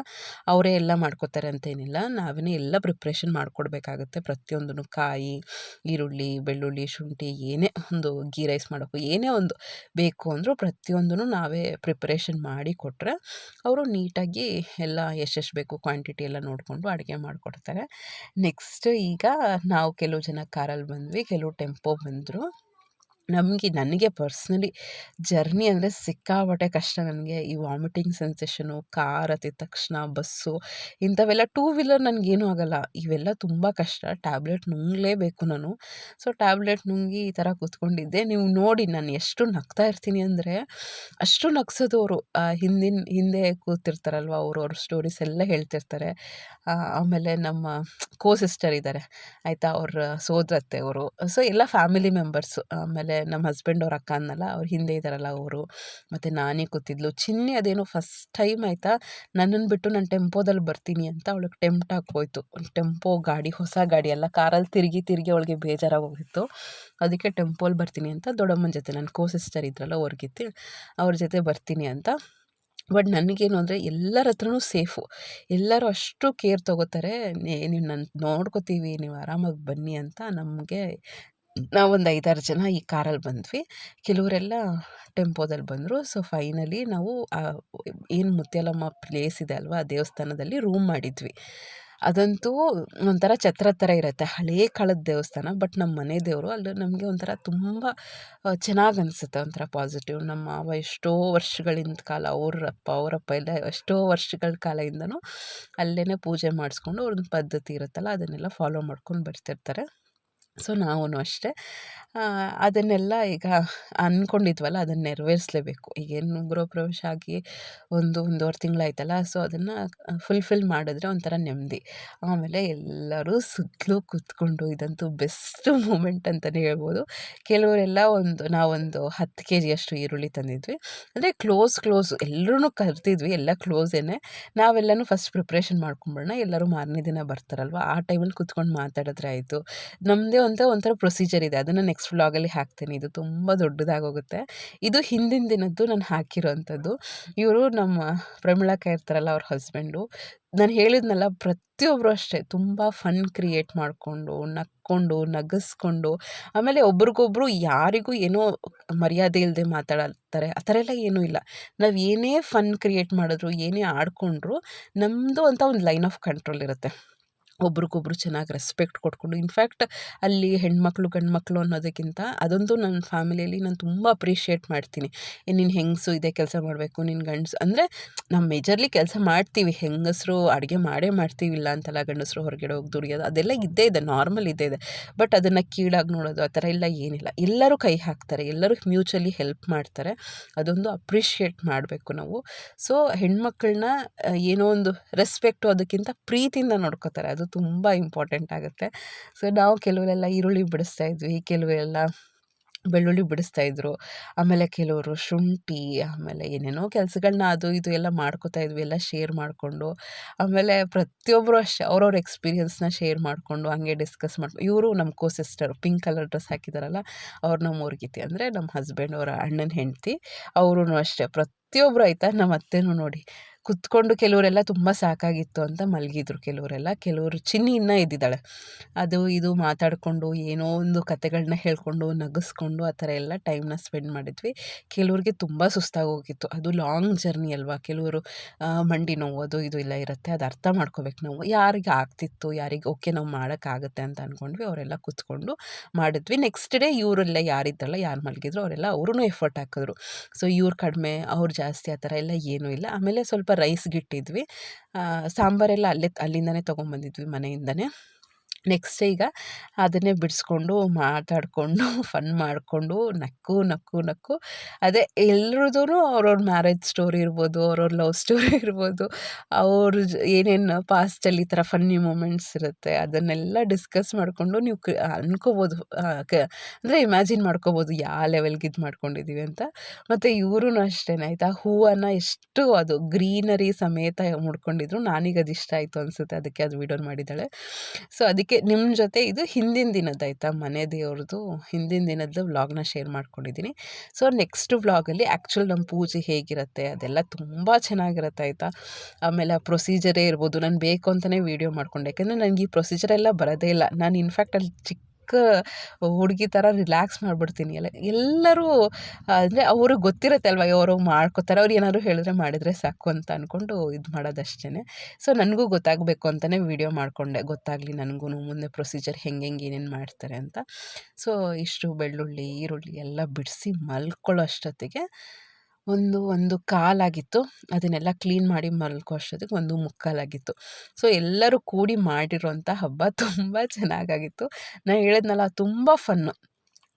ಅವರೇ ಎಲ್ಲ ಮಾಡ್ಕೋತಾರೆ ಅಂತೇನಿಲ್ಲ. ನಾವೇ ಎಲ್ಲ ಪ್ರಿಪ್ರೇಷನ್ ಮಾಡಿಕೊಡ್ಬೇಕಾಗುತ್ತೆ. ಪ್ರತಿಯೊಂದೂ ಕಾಯಿ, ಈರುಳ್ಳಿ, ಬೆಳ್ಳುಳ್ಳಿ, ಶುಂಠಿ ಏನೇ ಒಂದು ಗೀ ರೈಸ್ ಮಾಡೋಕ್ಕೂ ಏನೇ ಒಂದು ಬೇಕು ಅಂದರೂ ಪ್ರತಿಯೊಂದೂ ನಾವೇ ಪ್ರಿಪ್ರೇಷನ್ ಮಾಡಿ ಕೊಟ್ಟರೆ ಅವರು ನೀಟಾಗಿ ಎಲ್ಲ ಎಷ್ಟೆಷ್ಟು ಬೇಕು ಕ್ವಾಂಟಿಟಿ ಎಲ್ಲ ನೋಡಿಕೊಂಡು ಅಡುಗೆ ಮಾಡಿಕೊಡ್ತಾರೆ. ನೆಕ್ಸ್ಟ್ ಈಗ ನಾವು ಕೆಲವು ಜನ ಕಾರಲ್ಲಿ ಬಂದ್ವಿ. ಕೆಲವು ಟೆಂಪ್ ಟೆಂಪೋ ಬಂದರು ನಮಗೆ, ನನಗೆ ಪರ್ಸ್ನಲಿ ಜರ್ನಿ ಅಂದರೆ ಸಿಕ್ಕಾಪಟ್ಟೆ ಕಷ್ಟ ನನಗೆ. ಈ ವಾಮಿಟಿಂಗ್ ಸೆನ್ಸೇಷನು, ಕಾರ್ ಹತ್ತಿದ ತಕ್ಷಣ, ಬಸ್ಸು, ಇಂಥವೆಲ್ಲ ಟೂ ವೀಲರ್ ನನಗೇನು ಆಗೋಲ್ಲ. ಇವೆಲ್ಲ ತುಂಬ ಕಷ್ಟ. ಟ್ಯಾಬ್ಲೆಟ್ ನುಂಗಲೇಬೇಕು ನಾನು. ಸೊ, ಟ್ಯಾಬ್ಲೆಟ್ ನುಂಗಿ ಈ ಥರ ಕೂತ್ಕೊಂಡಿದ್ದೆ. ನೀವು ನೋಡಿ, ನಾನು ಎಷ್ಟು ನಗ್ತಾ ಇರ್ತೀನಿ ಅಂದರೆ, ಅಷ್ಟು ನಗ್ಸೋದು ಅವರು. ಹಿಂದಿನ, ಹಿಂದೆ ಕೂತಿರ್ತಾರಲ್ವ ಅವರು, ಅವ್ರ ಸ್ಟೋರೀಸ್ ಎಲ್ಲ ಹೇಳ್ತಿರ್ತಾರೆ. ಆಮೇಲೆ ನಮ್ಮ ಕೋ ಸಿಸ್ಟರ್ ಇದ್ದಾರೆ. ಆಯಿತಾ? ಅವ್ರ ಸೋದರತ್ತೆ ಅವರು. ಸೊ, ಎಲ್ಲ ಫ್ಯಾಮಿಲಿ ಮೆಂಬರ್ಸು ಆಮೇಲೆ ನಮ್ಮ ಹಸ್ಬೆಂಡ್ ಅವ್ರ ಅಕ್ಕ ಅನ್ನಲ್ಲ ಅವ್ರ ಹಿಂದೆ ಇದ್ದಾರಲ್ಲ ಅವರು. ಮತ್ತು ನಾನೇ ಕೂತಿದ್ಲು. ಚಿನ್ನಿ ಅದೇನೋ ಫಸ್ಟ್ ಟೈಮ್ ಆಯಿತಾ? ನನ್ನನ್ನು ಬಿಟ್ಟು ನಾನು ಟೆಂಪೋದಲ್ಲಿ ಬರ್ತೀನಿ ಅಂತ ಅವಳಿಗೆ ಟೆಂಪ್ಟ್ ಹೋಯ್ತು. ಟೆಂಪೋ ಗಾಡಿ, ಹೊಸ ಗಾಡಿ ಎಲ್ಲ ಕಾರಲ್ಲಿ ತಿರುಗಿ ತಿರುಗಿ ಅವಳಿಗೆ ಬೇಜಾರಾಗೋಗಿತ್ತು. ಅದಕ್ಕೆ ಟೆಂಪೋಲಿ ಬರ್ತೀನಿ ಅಂತ ದೊಡ್ಡಮ್ಮನ ಜೊತೆ ನನ್ನ ಕೋ ಸಿಸ್ಟರ್ ಇದ್ರಲ್ಲ ಹೊರಗಿತ್ತು ಅವ್ರ ಜೊತೆ ಬರ್ತೀನಿ ಅಂತ. ಬಟ್ ನನಗೇನು ಅಂದರೆ ಎಲ್ಲರ ಹತ್ರನೂ ಸೇಫು. ಎಲ್ಲರೂ ಅಷ್ಟು ಕೇರ್ ತೊಗೋತಾರೆ ನೀವು ನನ್ನ ನೋಡ್ಕೋತೀವಿ, ನೀವು ಆರಾಮಾಗಿ ಬನ್ನಿ ಅಂತ ನಮಗೆ ನಾವೊಂದು ಐದಾರು ಜನ ಈ ಕಾರಲ್ಲಿ ಬಂದ್ವಿ. ಕೆಲವರೆಲ್ಲ ಟೆಂಪೋದಲ್ಲಿ ಬಂದರು. ಸೊ, ಫೈನಲಿ ನಾವು ಏನು ಮುತ್ಯಾಲಮ್ಮ ಪ್ಲೇಸ್ ಇದೆ ಅಲ್ವಾ, ಆ ದೇವಸ್ಥಾನದಲ್ಲಿ ರೂಮ್ ಮಾಡಿದ್ವಿ. ಅದಂತೂ ಒಂಥರ ಛತ್ರ ಥರ ಇರುತ್ತೆ. ಹಳೇ ಕಾಲದ ದೇವಸ್ಥಾನ, ಬಟ್ ನಮ್ಮ ಮನೆ ದೇವರು ಅಲ್ಲಿ ನಮಗೆ ಒಂಥರ ತುಂಬ ಚೆನ್ನಾಗಿ ಅನಿಸುತ್ತೆ. ಒಂಥರ ಪಾಸಿಟಿವ್. ನಮ್ಮ ಮಾವ ಎಷ್ಟೋ ವರ್ಷಗಳಿಂದ ಕಾಲ ಅವರಪ್ಪ ಅವರಪ್ಪ ಎಲ್ಲ ಎಷ್ಟೋ ವರ್ಷಗಳ ಕಾಲದಿಂದನೂ ಅಲ್ಲೇ ಪೂಜೆ ಮಾಡಿಸ್ಕೊಂಡು ಅವ್ರದ್ದು ಪದ್ಧತಿ ಇರುತ್ತಲ್ಲ, ಅದನ್ನೆಲ್ಲ ಫಾಲೋ ಮಾಡ್ಕೊಂಡು ಬರ್ತಿರ್ತಾರೆ. ಸೊ ನಾವೂ ಅಷ್ಟೇ. ಅದನ್ನೆಲ್ಲ ಈಗ ಅಂದ್ಕೊಂಡಿದ್ವಲ್ಲ ಅದನ್ನು ನೆರವೇರಿಸ್ಲೇಬೇಕು. ಈಗೇನು ಗೃಹ ಪ್ರವೇಶ ಆಗಿ ಒಂದು, ಒಂದೂವರೆ ತಿಂಗಳಾಯ್ತಲ್ಲ, ಸೊ, ಅದನ್ನು ಫುಲ್ಫಿಲ್ ಮಾಡಿದ್ರೆ ಒಂಥರ ನೆಮ್ಮದಿ. ಆಮೇಲೆ ಎಲ್ಲರೂ ಸುತ್ತಲೂ ಕೂತ್ಕೊಂಡು ಇದಂತೂ ಬೆಸ್ಟ್ ಮೂಮೆಂಟ್ ಅಂತಲೇ ಹೇಳ್ಬೋದು. ಕೆಲವರೆಲ್ಲ ಒಂದು, ನಾವೊಂದು ಹತ್ತು ಕೆ ಜಿಯಷ್ಟು ಈರುಳ್ಳಿ ತಂದಿದ್ವಿ. ಅಂದರೆ ಕ್ಲೋಸ್ ಕ್ಲೋಸ್ ಎಲ್ಲರೂ ಕರ್ತಿದ್ವಿ ಎಲ್ಲ ಕ್ಲೋಸೇನೆ ನಾವೆಲ್ಲನೂ ಫಸ್ಟ್ ಪ್ರಿಪ್ರೇಷನ್ ಮಾಡ್ಕೊಂಬಿಡೋಣ ಎಲ್ಲರೂ ಮಾರನೇ ದಿನ ಬರ್ತಾರಲ್ವ? ಆ ಟೈಮಲ್ಲಿ ಕೂತ್ಕೊಂಡು ಮಾತಾಡಿದ್ರೆ ಆಯಿತು. ನಮ್ಮದೇ ಅಂತ ಒಂಥರ ಪ್ರೊಸೀಜರ್ ಇದೆ. ಅದನ್ನು ನೆಕ್ಸ್ಟ್ ವ್ಲಾಗಲ್ಲಿ ಹಾಕ್ತೀನಿ. ಇದು ತುಂಬ ದೊಡ್ಡದಾಗೋಗುತ್ತೆ. ಇದು ಹಿಂದಿನ ದಿನದ್ದು ನಾನು ಹಾಕಿರೋವಂಥದ್ದು ಇವರು ನಮ್ಮ ಪ್ರಮಿಳಾಕ ಇರ್ತಾರಲ್ಲ ಅವ್ರ ಹಸ್ಬೆಂಡು ನಾನು ಹೇಳಿದ್ನಲ್ಲ ಪ್ರತಿಯೊಬ್ಬರು ಅಷ್ಟೇ ತುಂಬ ಫನ್ ಕ್ರಿಯೇಟ್ ಮಾಡಿಕೊಂಡು, ನಕ್ಕೊಂಡು, ನಗಿಸ್ಕೊಂಡು, ಆಮೇಲೆ ಒಬ್ರಿಗೊಬ್ರು ಯಾರಿಗೂ ಏನೋ ಮರ್ಯಾದೆ ಇಲ್ಲದೆ ಮಾತಾಡ್ತಾರೆ. ಆ ಥರ ಎಲ್ಲ ಏನೂ ಇಲ್ಲ. ನಾವು ಏನೇ ಫನ್ ಕ್ರಿಯೇಟ್ ಮಾಡಿದ್ರು, ಏನೇ ಆಡಿಕೊಂಡ್ರು ನಮ್ಮದು ಅಂತ ಒಂದು ಲೈನ್ ಆಫ್ ಕಂಟ್ರೋಲ್ ಇರುತ್ತೆ. ಒಬ್ರಿಗೊಬ್ರು ಚೆನ್ನಾಗಿ ರೆಸ್ಪೆಕ್ಟ್ ಕೊಟ್ಕೊಂಡು ಇನ್ಫ್ಯಾಕ್ಟ್ ಅಲ್ಲಿ ಹೆಣ್ಮಕ್ಳು, ಗಂಡ್ಮಕ್ಳು ಅನ್ನೋದಕ್ಕಿಂತ ಅದೊಂದು ನನ್ನ ಫ್ಯಾಮಿಲಿಯಲ್ಲಿ ನಾನು ತುಂಬ ಅಪ್ರಿಷಿಯೇಟ್ ಮಾಡ್ತೀನಿ. ನಿನ್ನ ಹೆಂಗಸು ಇದೇ ಕೆಲಸ ಮಾಡಬೇಕು ನಿನ್ನ ಗಂಡಸು, ಅಂದರೆ ನಾವು ಮೇಜರ್ಲಿ ಕೆಲಸ ಮಾಡ್ತೀವಿ. ಹೆಂಗಸರು ಅಡುಗೆ ಮಾಡೇ ಮಾಡ್ತೀವಿ, ಇಲ್ಲ ಅಂತಲ್ಲ ಗಂಡಸರು ಹೊರಗಡೆ ಹೋಗಿ ದುಡಿಯೋದು, ಅದೆಲ್ಲ ಇದ್ದೇ ಇದೆ ನಾರ್ಮಲ್ ಇದ್ದೇ ಇದೆ. ಬಟ್ ಅದನ್ನು ಕೀಳಾಗಿ ನೋಡೋದು, ಆ ಥರ ಎಲ್ಲ ಏನಿಲ್ಲ. ಎಲ್ಲರೂ ಕೈ ಹಾಕ್ತಾರೆ, ಎಲ್ಲರೂ ಮ್ಯೂಚುವಲಿ ಹೆಲ್ಪ್ ಮಾಡ್ತಾರೆ. ಅದೊಂದು ಅಪ್ರಿಷಿಯೇಟ್ ಮಾಡಬೇಕು ನಾವು. ಸೊ ಹೆಣ್ಮಕ್ಳನ್ನ ಏನೋ ಒಂದು ರೆಸ್ಪೆಕ್ಟು ಅದಕ್ಕಿಂತ ಪ್ರೀತಿಯಿಂದ ನೋಡ್ಕೋತಾರೆ. ಅದು ತುಂಬ ಇಂಪಾರ್ಟೆಂಟ್ ಆಗುತ್ತೆ. ಸೊ ನಾವು ಕೆಲವರೆಲ್ಲ ಈರುಳ್ಳಿ ಬಿಡಿಸ್ತಾ ಇದ್ವಿ ಕೆಲವೆಲ್ಲ ಬೆಳ್ಳುಳ್ಳಿ ಬಿಡಿಸ್ತಾಯಿದ್ರು ಆಮೇಲೆ ಕೆಲವರು ಶುಂಠಿ, ಆಮೇಲೆ ಏನೇನೋ ಕೆಲಸಗಳನ್ನ ಅದು ಇದು ಎಲ್ಲ ಮಾಡ್ಕೋತಾ ಇದ್ವಿ, ಎಲ್ಲ ಶೇರ್ ಮಾಡಿಕೊಂಡು, ಆಮೇಲೆ ಪ್ರತಿಯೊಬ್ಬರು ಅಷ್ಟೇ, ಅವ್ರವ್ರ ಎಕ್ಸ್ಪೀರಿಯನ್ಸ್ನ ಶೇರ್ ಮಾಡಿಕೊಂಡು, ಹಂಗೆ ಡಿಸ್ಕಸ್ ಮಾಡಿ ಇವರು ನಮ್ಮ co sister pink colour dress ಹಾಕಿದಾರಲ್ಲ, ಅವ್ರು ನಮ್ಮ ಊರ್ಗಿತಿ ಅಂದರೆ ನಮ್ಮ ಹಸ್ಬೆಂಡ್ ಅವರ ಅಣ್ಣನ ಹೆಂಡತಿ ಅವರೂ ಅಷ್ಟೇ ಪ್ರತಿಯೊಬ್ಬರು ಆಯಿತಾ, ನಮ್ಮ ಅತ್ತೆನೂ ನೋಡಿ. ಕುತ್ಕೊಂಡು ಕೆಲವರೆಲ್ಲ ತುಂಬ ಸಾಕಾಗಿತ್ತು ಅಂತ ಮಲಗಿದ್ರು ಕೆಲವರೆಲ್ಲ. ಕೆಲವರು ಚಿನ್ನಿ ಇದ್ದಿದ್ದಾಳೆ. ಅದು ಇದು ಮಾತಾಡಿಕೊಂಡು ಏನೋ ಒಂದು ಕತೆಗಳನ್ನ ಹೇಳ್ಕೊಂಡು, ನಗಿಸ್ಕೊಂಡು ಆ ಥರ ಎಲ್ಲ ಟೈಮ್ನ ಸ್ಪೆಂಡ್ ಮಾಡಿದ್ವಿ. ಕೆಲವ್ರಿಗೆ ತುಂಬ ಸುಸ್ತಾಗಿ ಹೋಗಿತ್ತು ಅದು ಲಾಂಗ್ ಜರ್ನಿ ಅಲ್ವಾ? ಕೆಲವರು ಮಂಡಿ ನೋವು ಅದು ಇದು ಎಲ್ಲ ಇರುತ್ತೆ. ಅದು ಅರ್ಥ ಮಾಡ್ಕೋಬೇಕು ನಾವು. ಯಾರಿಗೆ ಆಗ್ತಿತ್ತು, ಯಾರಿಗೆ ಓಕೆ ನಾವು ಮಾಡೋಕ್ಕಾಗುತ್ತೆ ಅಂತ ಅಂದ್ಕೊಂಡ್ವಿ ಅವರೆಲ್ಲ ಕೂತ್ಕೊಂಡು ಮಾಡಿದ್ವಿ. ನೆಕ್ಸ್ಟ್ ಡೇ ಇವರೆಲ್ಲ ಯಾರಿದ್ದಲ್ಲ, ಯಾರು ಮಲಗಿದ್ರು, ಅವರೆಲ್ಲ ಅವ್ರೂ ಎಫರ್ಟ್ ಹಾಕಿದ್ರು. ಸೊ ಇವ್ರು ಕಡಿಮೆ, ಅವ್ರು ಜಾಸ್ತಿ ಆ ಥರ ಎಲ್ಲ ಏನೂ ಇಲ್ಲ. ಆಮೇಲೆ ಸ್ವಲ್ಪ ರೈಸ್ಗಿಟ್ಟಿದ್ವಿ ಸಾಂಬಾರೆಲ್ಲ ಅಲ್ಲೇ ಅಲ್ಲಿಂದನೇ ತೊಗೊಂಬಂದಿದ್ವಿ ಮನೆಯಿಂದನೇ. ನೆಕ್ಸ್ಟ್ ಈಗ ಅದನ್ನೇ ಬಿಡಿಸ್ಕೊಂಡು ಮಾತಾಡಿಕೊಂಡು ಫನ್ ಮಾಡಿಕೊಂಡು, ನಕ್ಕು ನಕ್ಕು ನಕ್ಕು. ಅದೇ ಎಲ್ರದ್ದೂ ಅವ್ರವ್ರ ಮ್ಯಾರೇಜ್ ಸ್ಟೋರಿ ಇರ್ಬೋದು, ಅವ್ರವ್ರ ಲವ್ ಸ್ಟೋರಿ ಇರ್ಬೋದು. ಅವ್ರ ಏನೇನು ಪಾಸ್ಟಲ್ಲಿ ಈ ಥರ ಫನ್ನಿ ಮೂಮೆಂಟ್ಸ್ ಇರುತ್ತೆ, ಅದನ್ನೆಲ್ಲ ಡಿಸ್ಕಸ್ ಮಾಡಿಕೊಂಡು ನೀವು ಕ ಅನ್ಕೋಬೋದು. ಕ ಅಂದರೆ ಇಮ್ಯಾಜಿನ್ ಮಾಡ್ಕೋಬೋದು ಯಾವ ಲೆವೆಲ್ಗೆ ಇದು ಮಾಡ್ಕೊಂಡಿದ್ದೀವಿ ಅಂತ. ಮತ್ತು ಇವ್ರೂ ಅಷ್ಟೇ ಆಯಿತಾ? ಹೂವನ್ನು ಎಷ್ಟು ಅದು ಗ್ರೀನರಿ ಸಮೇತ ಮುಡ್ಕೊಂಡಿದ್ರು, ನಾನೀಗ ಅದು ಇಷ್ಟ ಆಯಿತು ಅನಿಸುತ್ತೆ, ಅದಕ್ಕೆ ಅದು ವಿಡಿಯೋ ಮಾಡಿದ್ದಾಳೆ. ಸೊ ಅದಕ್ಕೆ ನಿಮ್ಮ ಜೊತೆ ಇದು ಹಿಂದಿನ ದಿನದ್ದು ಆಯಿತಾ? ಮನೆ ದೇವ್ರದ್ದು ಹಿಂದಿನ ದಿನದ್ದು ವ್ಲಾಗ್ನ ಶೇರ್ ಮಾಡ್ಕೊಂಡಿದ್ದೀನಿ ಸೊ ನೆಕ್ಸ್ಟ್ ವ್ಲಾಗಲ್ಲಿ ಆ್ಯಕ್ಚುಲ್ ನಮ್ಮ ಪೂಜೆ ಹೇಗಿರುತ್ತೆ? ಅದೆಲ್ಲ ತುಂಬ ಚೆನ್ನಾಗಿರುತ್ತೆ ಆಯಿತಾ? ಆಮೇಲೆ ಆ ಪ್ರೊಸೀಜರೇ ಇರ್ಬೋದು. ನಾನು ಬೇಕು ಅಂತಲೇ ವೀಡಿಯೋ ಮಾಡ್ಕೊಂಡೆ. ಯಾಕೆಂದರೆ ನನಗೆ ಈ ಪ್ರೊಸೀಜರೆಲ್ಲ ಬರೋದೇ ಇಲ್ಲ. ನಾನು ಇನ್ಫ್ಯಾಕ್ಟ್ ಅಲ್ಲಿ ಚಿಕ್ಕ ಹುಡುಗಿ ಥರ ರಿಲ್ಯಾಕ್ಸ್ ಮಾಡಿಬಿಡ್ತೀನಿ. ಎಲ್ಲ, ಎಲ್ಲರೂ, ಅಂದರೆ ಅವ್ರಿಗೆ ಗೊತ್ತಿರುತ್ತೆ ಅಲ್ವ, ಅವರು ಮಾಡ್ಕೋತಾರೆ. ಅವ್ರು ಏನಾದ್ರು ಹೇಳಿದ್ರೆ ಮಾಡಿದರೆ ಸಾಕು ಅಂತ ಅಂದ್ಕೊಂಡು ಇದು ಮಾಡೋದಷ್ಟೇ ಸೊ ನನಗೂ ಗೊತ್ತಾಗಬೇಕು ಅಂತಲೇ ವೀಡಿಯೋ ಮಾಡಿಕೊಂಡೆ. ಗೊತ್ತಾಗಲಿ ನನಗೂ ಮುಂದೆ ಪ್ರೊಸೀಜರ್ ಹೆಂಗೆ ಹೆಂಗೆ ಏನೇನು ಮಾಡ್ತಾರೆ ಅಂತ. ಸೊ ಇಷ್ಟು ಬೆಳ್ಳುಳ್ಳಿ, ಈರುಳ್ಳಿ ಎಲ್ಲ ಬಿಡಿಸಿ ಮಲ್ಕೊಳ್ಳೋ ಅಷ್ಟೊತ್ತಿಗೆ ಒಂದು ಒಂದು ಕಾಲಾಗಿತ್ತು. ಅದನ್ನೆಲ್ಲ ಕ್ಲೀನ್ ಮಾಡಿ ಮಲ್ಕೋ ಅಷ್ಟೊತ್ತಿಗೆ ಒಂದು ಮುಕ್ಕಾಲಾಗಿತ್ತು. ಸೊ ಎಲ್ಲರೂ ಕೂಡಿ ಮಾಡಿರುವಂಥ ಹಬ್ಬ ತುಂಬ ಚೆನ್ನಾಗಾಗಿತ್ತು. ನಾನು ಹೇಳಿದ್ನಲ್ಲ, ತುಂಬ fun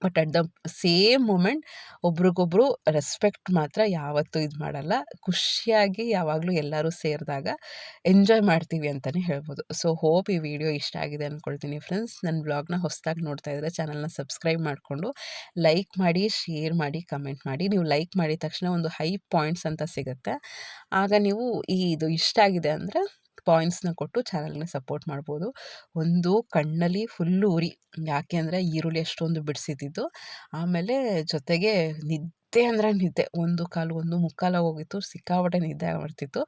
but at the same moment ಒಬ್ರಿಗೊಬ್ರು ರೆಸ್ಪೆಕ್ಟ್ ಮಾತ್ರ ಯಾವತ್ತೂ ಇದು ಮಾಡಲ್ಲ. ಖುಷಿಯಾಗಿ ಯಾವಾಗಲೂ ಎಲ್ಲರೂ ಸೇರಿದಾಗ ಎಂಜಾಯ್ ಮಾಡ್ತೀವಿ ಅಂತಲೇ ಹೇಳ್ಬೋದು. ಸೊ, ಹೋಪ್ ಈ ವಿಡಿಯೋ ಇಷ್ಟ ಆಗಿದೆ ಅಂದ್ಕೊಳ್ತೀನಿ ಫ್ರೆಂಡ್ಸ್. ನನ್ನ ವ್ಲಾಗ್ನ ಹೊಸದಾಗಿ ನೋಡ್ತಾ ಇದ್ದರೆ ಚಾನಲ್ನ ಸಬ್ಸ್ಕ್ರೈಬ್ ಮಾಡಿಕೊಂಡು ಲೈಕ್ ಮಾಡಿ, ಶೇರ್ ಮಾಡಿ, ಕಮೆಂಟ್ ಮಾಡಿ. ನೀವು ಲೈಕ್ ಮಾಡಿದ ತಕ್ಷಣ ಒಂದು ಹೈ ಪಾಯಿಂಟ್ಸ್ ಅಂತ ಸಿಗುತ್ತೆ. ಆಗ ನೀವು ಈ ಇದು ಇಷ್ಟ ಆಗಿದೆ ಅಂದರೆ ಪಾಯಿಂಟ್ಸ್ನ ಕೊಟ್ಟು ಚಾನಲ್ನ ಸಪೋರ್ಟ್ ಮಾಡ್ಬೋದು. ಒಂದು ಕಣ್ಣಲ್ಲಿ ಫುಲ್ಲು ಉರಿ. ಯಾಕೆ ಅಂದರೆ ಈರುಳ್ಳಿ ಅಷ್ಟೊಂದು ಬಿಡಿಸಿದ್ದಿದ್ದು. ಆಮೇಲೆ ಜೊತೆಗೆ ನಿದ್ದೆ ಅಂದರೆ ನಿದ್ದೆ. ಒಂದು ಕಾಲು, ಒಂದು ಮುಕ್ಕಾಲು ಹೋಗಿತ್ತು. ಸಿಕ್ಕಾಪಟ್ಟೆ ನಿದ್ದೆ ಮಾಡ್ತಿತ್ತು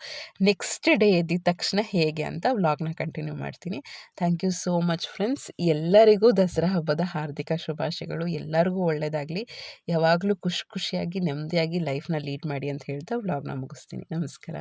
ನೆಕ್ಸ್ಟ್ ಡೇ ಎದ್ದಿದ ತಕ್ಷಣ ಹೇಗೆ ಅಂತ ವ್ಲಾಗ್ನ ಕಂಟಿನ್ಯೂ ಮಾಡ್ತೀನಿ. Thank you so much friends ಎಲ್ಲರಿಗೂ ದಸರಾ ಹಬ್ಬದ ಹಾರ್ದಿಕ ಶುಭಾಶಯಗಳು. ಎಲ್ಲರಿಗೂ ಒಳ್ಳೆಯದಾಗಲಿ ಯಾವಾಗಲೂ ಖುಷಿ ಖುಷಿಯಾಗಿ ನೆಮ್ಮದಿಯಾಗಿ ಲೈಫ್ನ ಲೀಡ್ ಮಾಡಿ ಅಂತ ಹೇಳ್ತಾ ವ್ಲಾಗ್ನ ಮುಗಿಸ್ತೀನಿ. ನಮಸ್ಕಾರ.